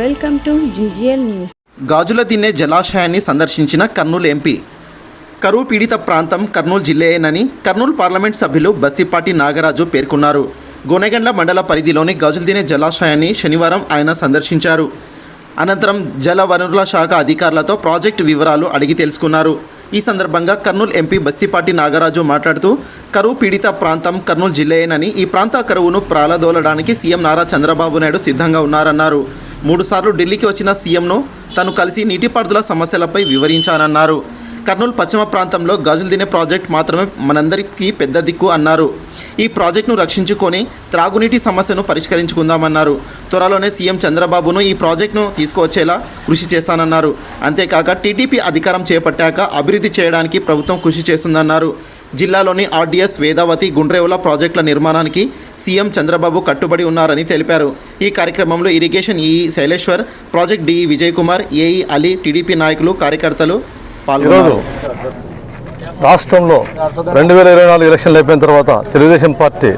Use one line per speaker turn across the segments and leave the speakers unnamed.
Welcome to GGL news.
గాజుల తినే జలాశయాన్ని సందర్శించిన కర్నూలు ఎంపీ. కరువు పీడిత ప్రాంతం కర్నూలు జిల్లేనని కర్నూలు పార్లమెంట్ సభ్యులు బస్తిపాటి నాగరాజు పేర్కొన్నారు. గోనెగండ్ల మండల పరిధిలోని గాజులు తినే జలాశయాన్ని శనివారం ఆయన సందర్శించారు. అనంతరం జల వనరుల శాఖ అధికారులతో ప్రాజెక్టు వివరాలు అడిగి తెలుసుకున్నారు. ఈ సందర్భంగా కర్నూలు ఎంపీ బస్తిపాటి నాగరాజు మాట్లాడుతూ కరువు పీడిత ప్రాంతం కర్నూలు జిల్లేనని ఈ ప్రాంత కరువును ప్రాలదోలడానికి సీఎం నారా చంద్రబాబు నాయుడు సిద్ధంగా ఉన్నారన్నారు. మూడుసార్లు ఢిల్లీకి వచ్చిన సీఎంను తను కలిసి నీటిపారుదల సమస్యలపై వివరించానన్నారు. కర్నూలు పశ్చిమ ప్రాంతంలో గాజులు దినే ప్రాజెక్ట్ మాత్రమే మనందరికీ పెద్ద దిక్కు అన్నారు. ఈ ప్రాజెక్టును రక్షించుకొని త్రాగునీటి సమస్యను పరిష్కరించుకుందామన్నారు. త్వరలోనే సీఎం చంద్రబాబును ఈ ప్రాజెక్టును తీసుకువచ్చేలా కృషి చేస్తానన్నారు. అంతేకాక టీడీపీ అధికారం చేపట్టాక అభివృద్ధి చేయడానికి ప్రభుత్వం కృషి చేస్తుందన్నారు. జిల్లాలోని ఆర్డీఎస్ వేదావతి గుండ్రేవుల ప్రాజెక్టుల నిర్మాణానికి సీఎం చంద్రబాబు కట్టుబడి ఉన్నారని తెలిపారు. ఈ కార్యక్రమంలో irrigation EE Shaileshwar project DE Vijay Kumar AE Ali TDP నాయకులు కార్యకర్తలు
ఈరోజు
పాల్గొన్నారు
రాష్ట్రంలో రెండు వేల ఇరవై నాలుగు ఎలక్షన్లు అయిపోయిన తర్వాత తెలుగుదేశం పార్టీ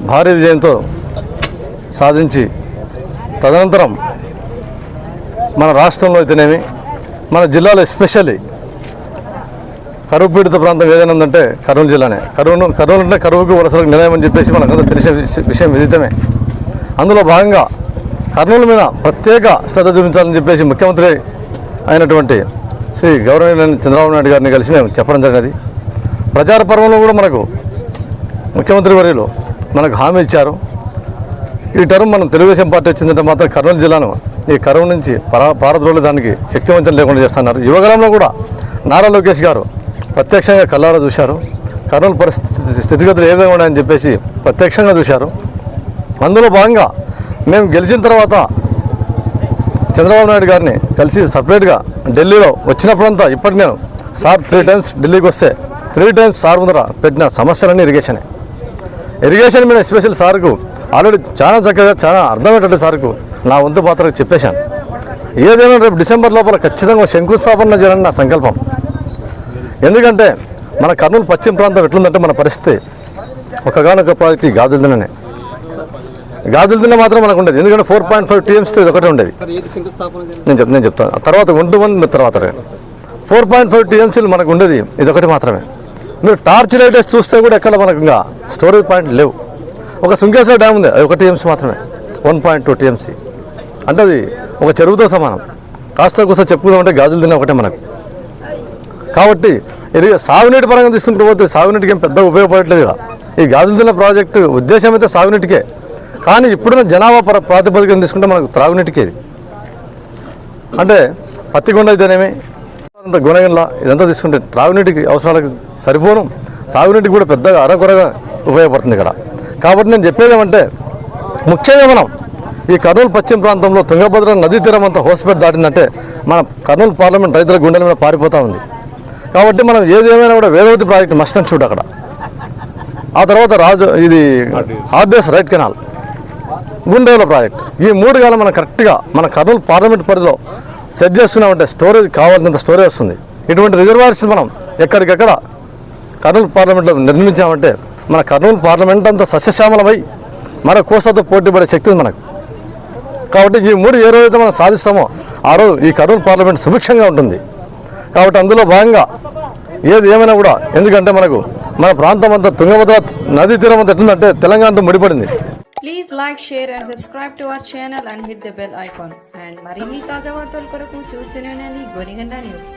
భారీ విజయంతో సాధించి తదనంతరం మన రాష్ట్రంలో అయితేనేమి మన జిల్లాలో ఎస్పెషల్లీ కరువు పీడిత ప్రాంతం ఏదైనా ఉందంటే కర్నూలు జిల్లానే. కరువును కర్నూలు అంటే కరువుకు వలసలకు నిలయం అని చెప్పేసి మనకంతా తెలిసే విషయం విదితమే. అందులో భాగంగా కర్నూలు మీద ప్రత్యేక శ్రద్ధ చూపించాలని చెప్పేసి ముఖ్యమంత్రి అయినటువంటి శ్రీ గౌరవనీయులైన చంద్రబాబు నాయుడు గారిని కలిసి మేము చెప్పడం జరిగినది. ప్రచార పర్వంలో కూడా మనకు ముఖ్యమంత్రి వర్యులు మనకు హామీ ఇచ్చారు. ఈ టర్మ్ మనం తెలుగుదేశం పార్టీ వచ్చిందంటే మాత్రం కర్నూలు జిల్లాను ఈ కరువు నుంచి పరా పారద్రోలు దానికి శక్తివంచన లేకుండా చేస్తున్నారు. యువగలంలో కూడా నారా లోకేష్ గారు ప్రత్యక్షంగా కల్లారా చూశారు. కర్నూలు పరిస్థితి స్థితిగతులు ఏ విధంగా ఉన్నాయని చెప్పేసి ప్రత్యక్షంగా చూశారు. అందులో భాగంగా మేము గెలిచిన తర్వాత చంద్రబాబు నాయుడు గారిని కలిసి సపరేట్గా ఢిల్లీలో వచ్చినప్పుడంతా ఇప్పటి నేను సార్ త్రీ టైమ్స్ ఢిల్లీకి వస్తే త్రీ టైమ్స్ సార్ ముందర పెట్టిన సమస్యలన్నీ ఇరిగేషనే ఇరిగేషన్ మీద ఎస్పెషల్ సార్కు ఆల్రెడీ చాలా చక్కగా చాలా అర్థమయ్యేటట్టు సార్కు నా వంతు పాత్ర చెప్పేశాను. ఏదైనా రేపు డిసెంబర్ లోపల ఖచ్చితంగా శంకుస్థాపన చేయాలని నా సంకల్పం. ఎందుకంటే మన కర్నూలు పశ్చిమ ప్రాంతం ఎట్లుందంటే మన పరిస్థితి ఒకగానొక ప్రాజెక్ట్ ఈ గాజుల దిననే గాజుల దిన మాత్రం మనకు ఉండేది. ఎందుకంటే ఫోర్ పాయింట్ ఫైవ్ టీఎంసీతో ఇది ఒకటే ఉండేది. నేను చెప్ నేను చెప్తాను తర్వాత వన్ టు వన్ తర్వాత ఫోర్ పాయింట్ ఫైవ్ టీఎంసీలు మనకు ఉండేది. ఇది ఒకటి మాత్రమే. మీరు టార్చ్ లైట్ చూస్తే కూడా ఎక్కడ మనకు ఇంకా స్టోరేజ్ పాయింట్ లేవు. ఒక సుంకేశ్వర డ్యామ్ ఉంది. అది ఒక టీఎంసీ మాత్రమే. వన్ పాయింట్ టూ టీఎంసీ అంటే అది ఒక చెరువుతో సమానం. కాస్త కూస్త చెప్పుకుందామంటే గాజులు తినే ఒకటే మనకు. కాబట్టి ఇది సాగునీటి పరంగా తీసుకుంటూ పోతే సాగునీటికి ఏం పెద్ద ఉపయోగపడట్లేదు ఈ గాజుల దిన ప్రాజెక్టు ఉద్దేశం అయితే సాగునీటికే. కానీ ఇప్పుడున్న జనాభా ప్ర ప్రాతిపదికన తీసుకుంటే మనకు త్రాగునీటికి ఇది అంటే పత్తికొండ అయితేనేమి? అంత గుణగండ్ల ఇదంతా తీసుకుంటే త్రాగునీటికి అవసరాలకు సరిపోను. సాగునీటికి కూడా పెద్దగా అరకొరగా ఉపయోగపడుతుంది ఇక్కడ. కాబట్టి నేను చెప్పేది ఏమంటే ముఖ్యంగా మనం ఈ కర్నూలు పశ్చిమ ప్రాంతంలో తుంగభద్ర నదీ తీరం అంతా హోస్పేట్ దాటిందంటే మన కర్నూలు పార్లమెంట్ రైతుల గుండెల మీద పారిపోతూ ఉంది. కాబట్టి మనం ఏదేమైనా కూడా వేదవతి ప్రాజెక్ట్ మస్ట్ చూడు అక్కడ. ఆ తర్వాత రాజు ఇది ఆర్డిఎస్ రైట్ కెనాల్. గుండెల ప్రాజెక్ట్. ఈ మూడు కాలం మనం కరెక్ట్గా మన కర్నూలు పార్లమెంట్ పరిధిలో సెట్ చేస్తున్నామంటే స్టోరేజ్ కావాల్సినంత స్టోరేజ్ వస్తుంది. ఇటువంటి రిజర్వాయర్స్ మనం ఎక్కడికెక్కడ కర్నూలు పార్లమెంట్లో నిర్మించామంటే మన కర్నూలు పార్లమెంట్ అంతా సస్యశ్యామలమై మన కోసాతో పోటీపడే శక్తి ఉంది మనకు. కాబట్టి ఈ మూడు ఏ రోజైతే మనం సాధిస్తామో ఆ రోజు ఈ కర్నూలు పార్లమెంట్ సుభిక్షంగా ఉంటుంది. కాబట్టి అందులో భాగంగా ఏది ఏమైనా కూడా ఎందుకంటే మనకు మన ప్రాంతం అంతా తుంగభద్ర నదీ తీరం అంతా ఎట్లుందంటే తెలంగాణతో ముడిపడింది.
Please like share and subscribe to our channel and hit the bell icon and మరిన్ని తాజా వార్తల కొరకు చూస్తూనే ఉండండి. గోనిగండ న్యూస్.